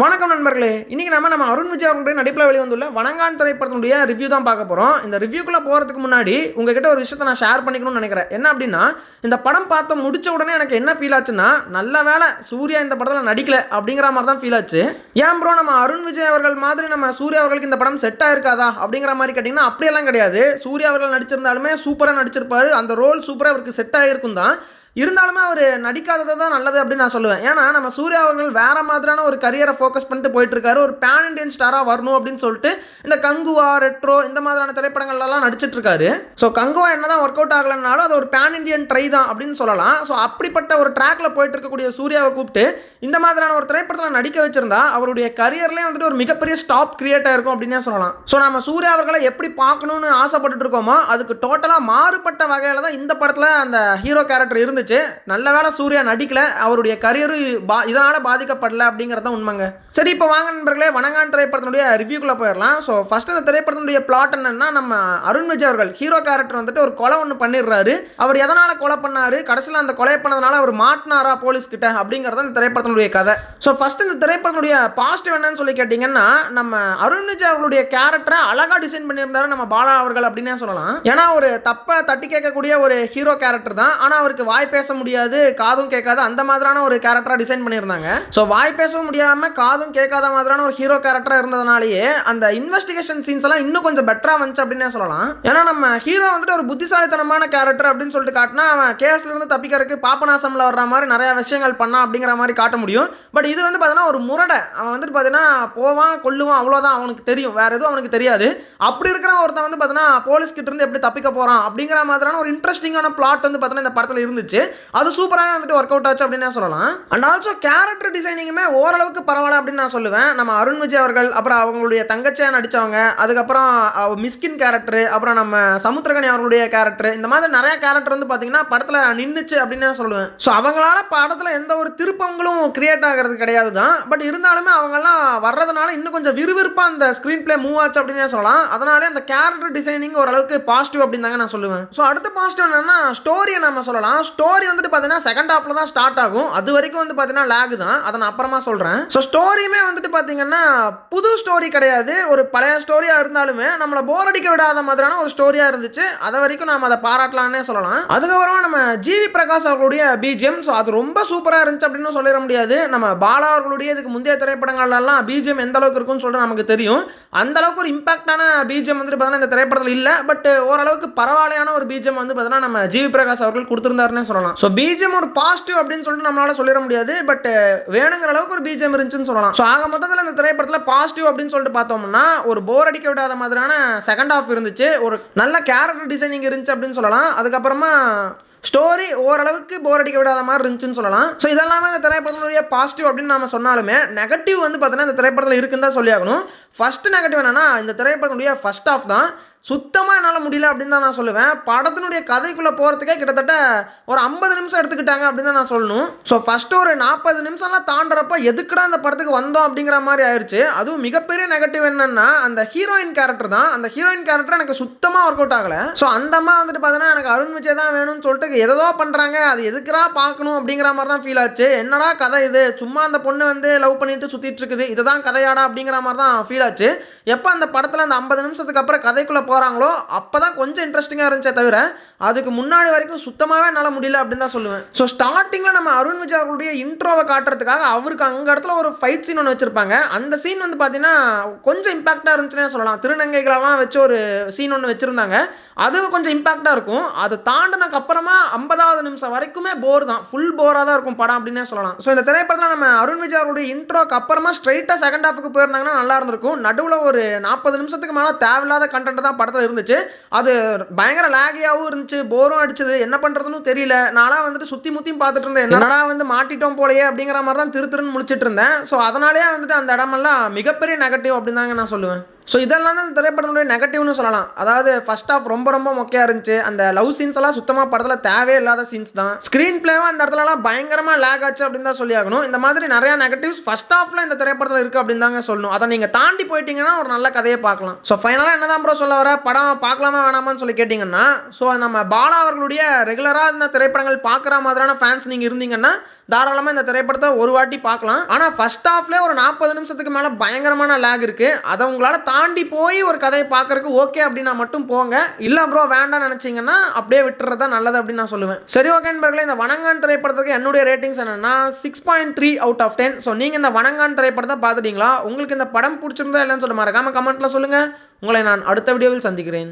வணக்கம் நண்பர்களே. இன்றைக்கி நம்ம நம்ம அருண் விஜய் அவர்களுடைய நடிப்பில் வெளிவந்துள்ள வணங்கான் திரைப்படத்தினுடைய ரிவ்யூ தான் பார்க்க போகிறோம் இந்த ரிவ்யூக்குள்ளே போகிறதுக்கு முன்னாடி உங்ககிட்ட ஒரு விஷயத்தை நான் ஷேர் பண்ணிக்கணும்னு நினைக்கிறேன். என்ன அப்படின்னா இந்த படம் பார்த்து முடிச்ச உடனே எனக்கு என்ன ஃபீல் ஆச்சுன்னா நல்ல வேலை சூர்யா இந்த படத்தில் நடிக்கல அப்படிங்கிற மாதிரி தான் ஃபீல் ஆச்சு. ஏன் ப்ரோ நம்ம அருண் விஜய் அவர்கள் மாதிரி நம்ம சூர்யா அவர்களுக்கு இந்த படம் செட் ஆயிருக்காதா அப்படிங்கிற மாதிரி கேட்டிங்கன்னா அப்படியெல்லாம் கிடையாது. சூர்யா அவர்கள் நடிச்சிருந்தாலுமே சூப்பராக நடிச்சிருப்பார். அந்த ரோல் சூப்பராக அவருக்கு செட் ஆகிருக்கும் தான். இருந்தாலுமே அவர் நடிக்காதது தான் நல்லது அப்படின்னு நான் சொல்லுவேன். ஏன்னா நம்ம சூர்யா அவர்கள் வேறு மாதிரியான ஒரு கரியரை ஃபோக்கஸ் பண்ணிட்டு போயிட்டு இருக்காரு ஒரு பேன் இண்டியன் ஸ்டாராக வரணும் அப்படின்னு சொல்லிட்டு இந்த கங்குவா ரெட்ரோ இந்த மாதிரியான திரைப்படங்கள்லாம் நடிச்சிட்ருக்காரு ஸோ கங்குவா என்ன தான் ஒர்க் அவுட் ஆகலைனாலும் அது ஒரு பேன் இண்டியன் ட்ரை தான் அப்படின்னு சொல்லலாம். ஸோ அப்படிப்பட்ட ஒரு ட்ராக்ல போயிட்டு இருக்கக்கூடிய சூர்யாவை கூப்பிட்டு இந்த மாதிரியான ஒரு திரைப்படத்தில் நடிக்க வச்சிருந்தா அவருடைய கரியர்லேயே வந்துட்டு ஒரு மிகப்பெரிய ஸ்டாப் கிரியேட் ஆயிருக்கும் அப்படின்னே சொல்லலாம். ஸோ நம்ம சூர்யா அவர்களை எப்படி பார்க்கணும்னு ஆசைப்பட்டுட்டு இருக்கோமோ அதுக்கு டோட்டலாக மாறுபட்ட வகையில் தான் இந்த படத்தில் அந்த ஹீரோ கேரக்டர் இருந்துச்சு. நல்ல வேலை சூர்யா நடிக்கல. அவருடைய கரியரு பா இதனால் பாதிக்கப்படல அப்படிங்கிறத உண்மைங்க. சரி இப்போ வாங்க நண்பர்களே வணங்கான் திரைப்படத்தினுடைய ரிவ்யூக்குள்ளே போயிடலாம் ஸோ ஃபஸ்ட் இந்த திரைப்படத்தினுடைய பிளாட் என்னன்னா நம்ம அருண் விஜய் அவர்கள் ஹீரோ கேரக்டர் வந்துட்டு ஒரு கொலை ஒன்று பண்ணிடுறாரு. அவர் எதனால் கொலை பண்ணாரு? கடைசியில் அந்த கொலை பண்ணதுனால அவர் மாட்டினாரா போலீஸ் கிட்ட அப்படிங்கிறது இந்த திரைப்படத்தினுடைய கதை. ஸோ ஃபஸ்ட் இந்த திரைப்படத்தினுடைய பாசிட்டிவ் என்னன்னு சொல்லி கேட்டிங்கன்னா நம்ம அருண் விஜய் அவர்களுடைய கேரக்டரை அழகாக டிசைன் பண்ணியிருந்தாரு நம்ம பாலா அவர்கள் அப்படின்னே சொல்லலாம். ஏன்னா ஒரு தப்பை தட்டி கேட்கக்கூடிய ஒரு ஹீரோ கேரக்டர் தான். ஆனால் அவருக்கு வாய்ப்பு பேச முடியாது காதும் கேட்காது. அந்த மாதிரியான ஒரு கேரக்டராக டிசைன் பண்ணியிருந்தாங்க. ஸோ வாய் பேசவும் முடியாமல் காதும் கேட்காத மாதிரியான ஒரு ஹீரோ கேரக்டராக இருந்ததுனாலேயே அந்த இன்வெஸ்டிகேஷன் சீன்ஸ் எல்லாம் இன்னும் கொஞ்சம் பெட்டராக வந்துச்சு அப்படின்னே சொல்லலாம். ஏன்னா நம்ம ஹீரோ வந்துட்டு ஒரு புத்திசாலித்தனமான கேரக்டர் அப்படின்னு சொல்லிட்டு காட்டினா அவன் கேஸ்ல இருந்து தப்பிக்கிறதுக்கு பாப்பநாசம்ல வர்ற மாதிரி நிறைய விஷயங்கள் பண்ணான் அப்படிங்கிற மாதிரி காட்ட முடியும். பட் இது வந்து பார்த்தீங்கன்னா ஒரு முரடை. அவன் வந்துட்டு பார்த்தீங்கன்னா போவான் கொல்லுவான் அவ்வளோதான் அவனுக்கு தெரியும். வேற எதுவும் அவனுக்கு தெரியாது. அப்படி இருக்கிற ஒருத்தன் வந்து பார்த்தீங்கன்னா போலீஸ் கிட்ட இருந்து எப்படி தப்பிக்க போறான் அப்படிங்கிற மாதிரியான ஒரு இன்ட்ரெஸ்டிங்கான பிளாட் வந்து பார்த்தீங்கன்னா இந்த படத்தில் இருந்துச்சு. அது சூப்பராக வந்துட்டு ஒர்க் அவுட் ஆச்சு அப்படின்னு சொல்லலாம். அண்ட் ஆல்சோ கேரக்டர் டிசைனிங்குமே ஓரளவுக்கு பரவாயில்ல அப்படின்னு நான் சொல்லுவேன். நம்ம அருண் விஜய் அவர்கள் அப்புறம் அவங்களுடைய தங்கச்சியாக நடித்தவங்க அதுக்கப்புறம் மிஸ்கின் கேரக்டர் அப்புறம் நம்ம சமுத்திரகனி அவர்களுடைய கேரக்டர் இந்த மாதிரி நிறைய கேரக்டர் வந்து பார்த்தீங்கன்னா படத்தில் நின்றுச்சு அப்படின்னு நான் சொல்லுவேன். ஸோ அவங்களால படத்தில் எந்த ஒரு திருப்பங்களும் கிரியேட் ஆகிறது கிடையாது தான். பட் இருந்தாலுமே அவங்கெல்லாம் வர்றதுனால இன்னும் கொஞ்சம் விறுவிறுப்பாக அந்த ஸ்க்ரீன் பிளே மூவ் ஆச்சு அப்படின்னே சொல்லலாம். அதனாலே அந்த கேரக்டர் டிசைனிங் ஓரளவுக்கு பாசிட்டிவ் அப்படின்னு தாங்க நான் சொல்லுவேன். ஸோ அடுத்த பாசிட்டிவ் என்னன்னா ஸ்டோரியை நம்ம சொல்லலாம். ஸ்டோரி ஸ்டோரி வந்துட்டு பார்த்தீங்கன்னா செகண்ட் ஹாஃப்ல தான் ஸ்டார்ட் ஆகும். அது வரைக்கும் வந்து பார்த்தீங்கன்னா லேக் தான். அதை நான் அப்புறமா சொல்கிறேன் ஸோ ஸ்டோரியுமே வந்துட்டு பார்த்தீங்கன்னா புது ஸ்டோரி கிடையாது. ஒரு பழைய ஸ்டோரியாக இருந்தாலுமே நம்மளை போர் அடிக்க விடாத மாதிரியான ஒரு ஸ்டோரியாக இருந்துச்சு. அதை வரைக்கும் நாம் அதை பாராட்டலாம்னே சொல்லலாம். அதுக்கப்புறம் நம்ம ஜிவி பிரகாஷ் அவர்களுடைய பிஜிஎம் ஸோ அது ரொம்ப சூப்பராக இருந்துச்சு அப்படின்னு சொல்லிட முடியாது. நம்ம பாலா அவர்களுடைய இதுக்கு முந்தைய திரைப்படங்கள்லாம் பிஜிஎம் எந்த அளவுக்கு இருக்கும்னு சொல்லிட்டு நமக்கு தெரியும். அந்த அளவுக்கு ஒரு இம்பாக்டான பிஜிஎம் வந்துட்டு பார்த்தீங்கன்னா இந்த திரைப்படத்தில் இல்லை. பட் ஓரளவுக்கு பரவாயில்லையான ஒரு பிஜிஎம் வந்து பார்த்தீங்கன்னா நம்ம ஜிவி பிரகாஷ் அவர்கள் கொடுத்துருந்தாருன்னே சொல்லலாம். ஸோ பிஜிஎம் ஒரு பாசிட்டிவ் அப்படின்னு சொல்லிட்டு நம்மளால சொல்லிட முடியாது பட் uh, வேணுங்கிற அளவுக்கு ஒரு பிஜிஎம் இருந்துச்சுன்னு சொல்லலாம். ஸோ ஆக மொத்தத்தில் இந்த திரைப்படத்தில் பாசிட்டிவ் அப்படின்னு சொல்லிட்டு பார்த்தோம்னா ஒரு போர் அடிக்க விடாத மாதிரியான செகண்ட் ஹாஃப் இருந்துச்சு. ஒரு நல்ல கேரக்டர் டிசைனிங் இருந்துச்சு அப்படின்னு சொல்லலாம். அதுக்கப்புறமா ஸ்டோரி ஓரளவுக்கு போர் அடிக்க விடாத மாதிரி இருந்துச்சுன்னு சொல்லலாம். ஸோ இதெல்லாமே இந்த திரைப்படத்தினுடைய பாசிட்டிவ் அப்படின்னு நம்ம சொன்னாலுமே நெகட்டிவ் வந்து பார்த்தீங்கன்னா இந்த திரைப்படத்தில் இருக்குன்னு தான் சொல்லி ஆகணும் ஃபர்ஸ்ட் நெகட்டிவ் என்னன்னா இந்த திரைப்படத்தினுடைய ஃபர்ஸ்ட் ஆஃப் தான். சுத்தமாக என்னால் முடியல அப்படின்னு தான் நான் சொல்லுவேன். படத்தினுடைய கதைக்குள்ளே போகிறதுக்கே கிட்டத்தட்ட ஒரு ஐம்பது நிமிஷம் எடுத்துக்கிட்டாங்க அப்படின்னு தான் நான் சொல்லணும். ஸோ ஃபஸ்ட்டு ஒரு நாற்பது நிமிஷம்லாம் தாண்டுறப்ப எதுக்குடா அந்த படத்துக்கு வந்தோம் அப்படிங்கிற மாதிரி ஆயிடுச்சு அதுவும் மிகப்பெரிய நெகட்டிவ் என்னன்னா அந்த ஹீரோயின் கேரக்டர் தான். அந்த ஹீரோயின் கேரக்டர் எனக்கு சுத்தமாக ஒர்க் அவுட் ஆகலை. ஸோ அந்த அம்மா வந்துட்டு பார்த்தீங்கன்னா எனக்கு அருண் விஜய் தான் வேணும்னு சொல்லிட்டு எதோ பண்ணுறாங்க அது எதுக்குறா பார்க்கணும் அப்படிங்கிற மாதிரி தான் ஃபீல் ஆச்சு. என்னடா கதை இது? சும்மா அந்த பொண்ணு வந்து லவ் பண்ணிட்டு சுற்றிட்டு இருக்குது. இதுதான் கதையாடா அப்படிங்கிற மாதிரி தான் ஃபீல் ஆச்சு. எப்போ அந்த படத்தில் அந்த ஐம்பது நிமிஷத்துக்கு அப்புறம் கதைக்குள்ளே போகிறாங்களோ அப்போ தான் கொஞ்சம் இன்ட்ரெஸ்டிங்காக இருந்துச்சே தவிர அதுக்கு முன்னாடி வரைக்கும் சுத்தமாகவே என்னால் முடியல அப்படின்னு தான் சொல்லுவேன். ஸோ ஸ்டார்டிங்கில் நம்ம அருண் விஜய் அவர்களுடைய இன்ட்ரோவை காட்டுறதுக்காக அவருக்கு அங்கே இடத்துல ஒரு ஃபைட் சீன் ஒன்று வச்சுருப்பாங்க. அந்த சீன் வந்து பார்த்தீங்கன்னா கொஞ்சம் இம்பாக்டாக இருந்துச்சுன்னே சொல்லலாம். திருநங்கைகளெல்லாம் வச்சு ஒரு சீன் ஒன்று வச்சுருந்தாங்க. அது கொஞ்சம் இம்பாக்டாக இருக்கும். அதை தாண்டினக்கு அப்புறமா ஐம்பதாவது நிமிஷம் வரைக்குமே போர் தான். ஃபுல் போராக தான் இருக்கும் படம் அப்படின்னே சொல்லலாம். ஸோ இந்த திரைப்படத்தில் நம்ம அருண் விஜய் அவருடைய இன்ட்ரோக்கு அப்புறமா ஸ்ட்ரைட்டாக செகண்ட் ஹாஃபுக்கு போயிருந்தாங்கன்னா நல்லா இருந்திருக்கும். நடுவில் ஒரு நாற்பது நிமிஷத்துக்கு மேலே தேவையில்லாத கண்டென்ட் தான் படத்தில் இருந்துச்சு. அது பயங்கர லேகியாகவும் இருந்துச்சு. போரும் அடிச்சது. என்ன பண்ணுறதுன்னு தெரியல. நான்லாம் வந்துட்டு சுற்றி முற்றியும் பார்த்துட்டு இருந்தேன். என்னடா? வந்து மாட்டிட்டோம் போலயே அப்படிங்கிற மாதிரி தான் திரு திருன்னு முழிச்சிட்டு இருந்தேன். ஸோ அதனாலேயே வந்துட்டு அந்த இடமெல்லாம் மிகப்பெரிய நெகட்டிவ் அப்படின்னு தாங்க நான் சொல்லுவேன். ஸோ இதெல்லாம் தான் அந்த திரைப்படத்தினுடைய நெகட்டிவ்னு சொல்லலாம். அதாவது ஃபர்ஸ்ட் ஆஃப் ரொம்ப ரொம்ப மொக்கையாக இருந்துச்சு. அந்த லவ் சீன்ஸ் எல்லாம் சுத்தமாக படத்தில் தேவையே இல்லாத சீன்ஸ் தான். ஸ்க்ரீன் பிளேவும் அந்த இடத்துலலாம் பயங்கரமாக லேக் ஆச்சு அப்படின்னு தான் சொல்லி ஆகணும். இந்த மாதிரி நிறையா நெகட்டிவ்ஸ் ஃபர்ஸ்ட் ஆஃப்ல இந்த திரைப்படத்தில் இருக்குது அப்படின்னு தாங்க சொல்லணும். அதை நீங்கள் தாண்டி போயிட்டீங்கன்னா ஒரு நல்ல கதையை பார்க்கலாம். ஸோ ஃபைனலாக என்ன தான் ப்ரோ சொல்ல வர? படம் பார்க்கலாமா வேணாமான்னு சொல்லி கேட்டிங்கன்னா ஸோ நம்ம பாலா அவர்களுடைய ரெகுலராக இந்த திரைப்படங்கள் பார்க்குற மாதிரியான ஃபேன்ஸ் நீங்கள் இருந்தீங்கன்னா தாராளமாக இந்த திரைப்படத்தை ஒரு வாட்டி பார்க்கலாம். ஆனால் ஃபர்ஸ்ட் ஹாஃப்ல ஒரு நாற்பது நிமிஷத்துக்கு மேலே பயங்கரமான லேக் இருக்கு. அதை உங்களால் தாண்டி போய் ஒரு கதையை பார்க்கறதுக்கு ஓகே அப்படின்னா மட்டும் போங்க. இல்லை ப்ரோ வேண்டாம்னு நினச்சிங்கன்னா அப்படியே விட்டுறது தான் நல்லது அப்படின்னு நான் சொல்லுவேன். சரி ஓகே நண்பர்களே இந்த வணங்கான் திரைப்படத்துக்கு என்னுடைய ரேட்டிங்ஸ் என்னன்னா six point three out of ten so நீங்கள் இந்த வணங்கான் திரைப்படத்தை பார்த்துட்டீங்களா? உங்களுக்கு இந்த படம் பிடிச்சிருந்தா இல்லைன்னு சொல்ல மறக்காம கமெண்ட்ல சொல்லுங்க. உங்களை நான் அடுத்த வீடியோவில் சந்திக்கிறேன்.